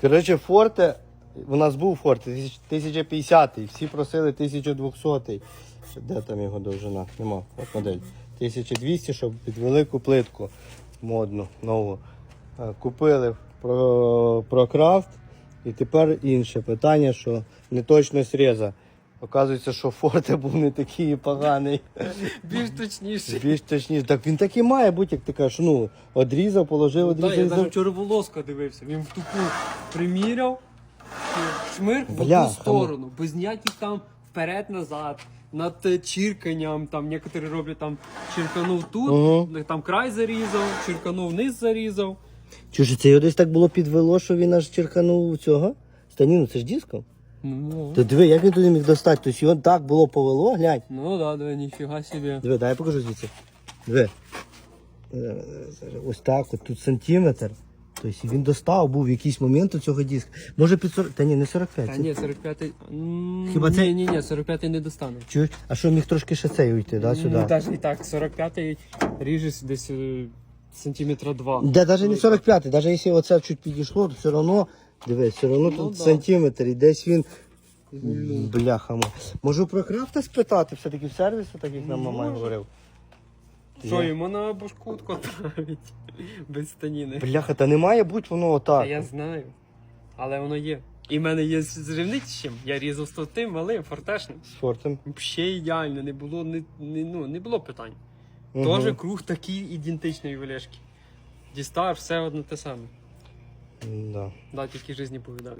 Коротше, форте, у нас був форте 1050, всі просили 1200. Де там його довжина? Нема, от модель. 1200, щоб під велику плитку модну, нову. Е, Купили про, про крафт. І тепер інше питання, що неточність різа. Оказується, що форте був не такий поганий. Більш точніше. Більш точніше. Так він так і має бути, як ти кажеш, ну, одрізав, положив, Так, я навіть вчора волоска дивився. Він в тупу приміряв, шмирк в Бля, одну сторону, без ніяких там вперед-назад, над е, чирканням, там некоторі роблять там чирканув тут, Мгм. там край зарізав, чирканув низ зарізав. Чи це його десь так було підвело, що він аж черканув цього? Станіну, це ж диском? Ну, То диви, як він туди міг достати? Тобто його так було повело, глянь. ну да, да, ніфіга собі. Диви, дай я покажу звідси. Диви. Е, Ось так, от тут сантиметр. Тобто він достав, був в якийсь момент у цього диска. Може під 40. Та ні, не 45. Та це- ні, 45-й. м, Хіба це- Ні, ні, ні, 45-й не достане. Чуєш? А що міг трошки ще цей уйти, да, сюди? Ну, навіть і так, 45-й ріжеш десь е, сантиметра два. Да, навіть не 45, навіть якщо оце чуть підійшло, то все одно, дивись, все одно Ну, тут да. сантиметр і десь він. Бляхамо. Можу про крафта спитати, все-таки в сервісі, так як нам мама говорив. Що, йому на башку відправить без станіни. Бляха, та не має бути воно Та отак. я знаю. Але воно є. І в мене є зрівничим. Я різав з тим малим, фортешним. З фортом. Взагалі ідеально, не було, не, не, ну, не було питань. Мгм. Тоже круг такий ідентичний у. Дістар, все одно те саме. Да. Да, тільки житті повідав.